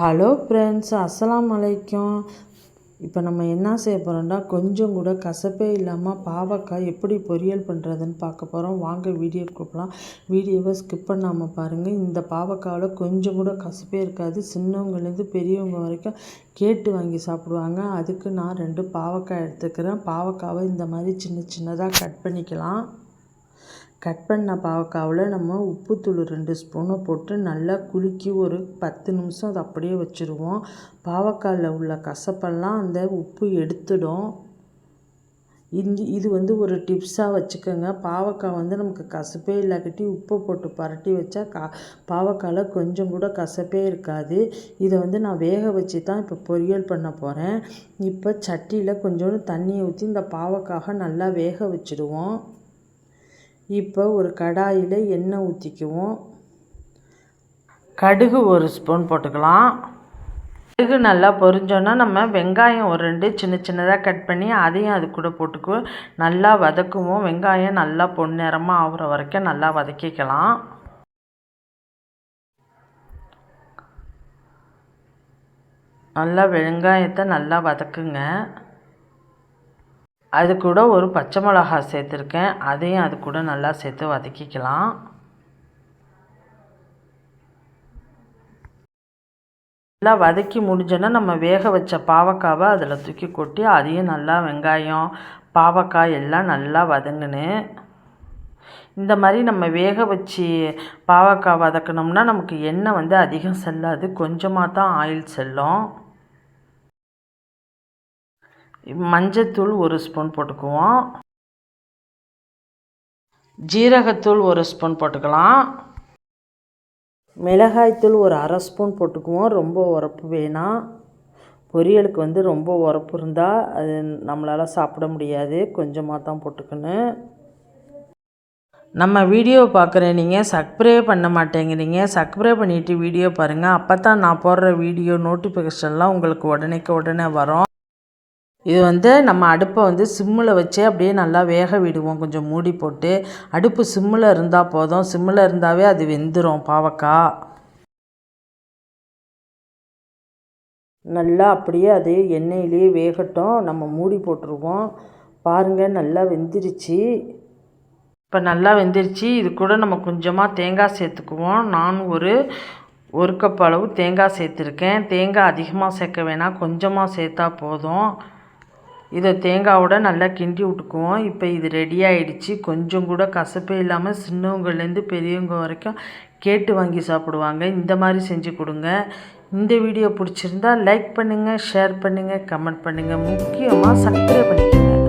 Hello friends அஸ்லாம் அலைக்கும் இப்போ நம்ம என்ன செய்ய போகிறோம்னா கொஞ்சம் கூட கசப்பே இல்லாமல் பாவக்காய் எப்படி பொரியல் பண்ணுறதுன்னு பார்க்க போகிறோம் வாங்க வீடியோ கொடுக்கலாம் வீடியோவை ஸ்கிப் பண்ணாமல் பாருங்கள் இந்த பாவக்காவில் கொஞ்சம் கூட கசப்பே இருக்காது. சின்னவங்கலேருந்து பெரியவங்க வரைக்கும் கேட்டு வாங்கி சாப்பிடுவாங்க. அதுக்கு நான் ரெண்டு பாவக்காய் எடுத்துக்கிறேன். பாவக்காவை இந்த மாதிரி சின்ன சின்னதாக கட் பண்ணிக்கலாம். கட் பண்ண பாவக்காவில் நம்ம உப்புத்தூள் ரெண்டு ஸ்பூனை போட்டு நல்லா குலுக்கி ஒரு பத்து நிமிஷம் அதை அப்படியே வச்சுருவோம். பாவக்காயில் உள்ள கசப்பெல்லாம் அந்த உப்பு எடுத்துடும். இஞ்சி இது வந்து ஒரு டிப்ஸாக வச்சுக்கோங்க. பாவக்காய் வந்து நமக்கு கசப்பே இல்லாக்கட்டி உப்பை போட்டு பரட்டி வச்சா கா பாவக்காயில் கொஞ்சம் கூட கசப்பே இருக்காது. இதை வந்து நான் வேக வச்சு தான் இப்போ பொரியல் பண்ண போகிறேன் இப்போ சட்டியில் கொஞ்சோண்டு தண்ணியை ஊற்றி இந்த பாவக்காக நல்லா வேக வச்சுடுவோம். இப்போ ஒரு கடாயில் எண்ணெய் ஊற்றிக்குவோம். கடுகு ஒரு ஸ்பூன் போட்டுக்கலாம். கடுகு நல்லா பொரிஞ்சோன்னா நம்ம வெங்காயம் ஒரு ரெண்டு சின்ன சின்னதாக கட் பண்ணி அதையும் அது கூட போட்டுக்குவோம் நல்லா வதக்குவோம். வெங்காயம் நல்லா பொன்னிறமாக ஆகுற வரைக்கும் நல்லா வதக்கிக்கலாம். நல்லா வெங்காயத்தை நல்லா வதக்குங்க. அது கூட ஒரு பச்சை மிளகா சேர்த்துருக்கேன். அதையும் அது கூட நல்லா சேர்த்து வதக்கிக்கலாம். நல்லா வதக்கி முடிஞ்சோன்னா நம்ம வேக வச்ச பாவக்காவை அதில் தூக்கி கொட்டி அதையும் நல்லா வெங்காயம் பாவக்காய் எல்லாம் நல்லா வதங்கினு இந்த மாதிரி நம்ம வேக வச்சு பாவக்காய் வதக்கினோம்னா நமக்கு எண்ணெய் வந்து அதிகம் செல்லாது. கொஞ்சமாக தான் ஆயில் செல்லும். மஞ்சத்தூள் ஒரு ஸ்பூன் போட்டுக்குவோம். ஜீரகத்தூள் ஒரு ஸ்பூன் போட்டுக்கலாம். மிளகாய்த்தூள் ஒரு அரை ஸ்பூன் போட்டுக்குவோம். ரொம்ப உரப்பு வேணாம் பொரியலுக்கு வந்து ரொம்ப உரப்பு இருந்தால் அது நம்மளால் சாப்பிட முடியாது. கொஞ்சமாக தான் போட்டுக்கணும். நம்ம வீடியோ பார்க்குற நீங்கள் சப்ஸ்கிரைப் பண்ண மாட்டேங்கிறீங்க. சப்ஸ்கிரைப் பண்ணிவிட்டு வீடியோ பாருங்கள் அப்போ தான் நான் போடுற வீடியோ நோட்டிஃபிகேஷன்லாம் உங்களுக்கு உடனேக்கு உடனே வரும். இது வந்து நம்ம அடுப்பை வந்து சிம்மில் வச்சே அப்படியே நல்லா வேக விடுவோம். கொஞ்சம் மூடி போட்டு. அடுப்பு சிம்மில் இருந்தால் போதும். சிம்மில் இருந்தாவே அது வெந்துடும் பாவக்காய். நல்லா அப்படியே அது எண்ணெயிலேயே வேகட்டும். நம்ம மூடி போட்டுருவோம். பாருங்கள் நல்லா வெந்துருச்சு. இப்போ நல்லா வெந்துருச்சு. இது கூட நம்ம கொஞ்சமாக தேங்காய் சேர்த்துக்குவோம். நான் ஒரு ஒரு கப் அளவு தேங்காய் சேர்த்துருக்கேன். தேங்காய் அதிகமாக சேர்க்க வேணாம். கொஞ்சமாக சேர்த்தா போதும். இதை தேங்காவோட நல்லா கிண்டி விட்டுக்குவோம் இப்போ இது ரெடி ஆகிடுச்சு கொஞ்சம் கூட கசப்பே இல்லாமல் சின்னவங்கள்லேருந்து பெரியவங்க வரைக்கும் கேட்டு வாங்கி சாப்பிடுவாங்க. இந்த மாதிரி செஞ்சு கொடுங்க. இந்த வீடியோ பிடிச்சிருந்தா லைக் பண்ணுங்கள் ஷேர் பண்ணுங்கள் கமெண்ட் பண்ணுங்கள் முக்கியமாக சப்ஸ்கிரைப் பண்ணிக்கோங்க.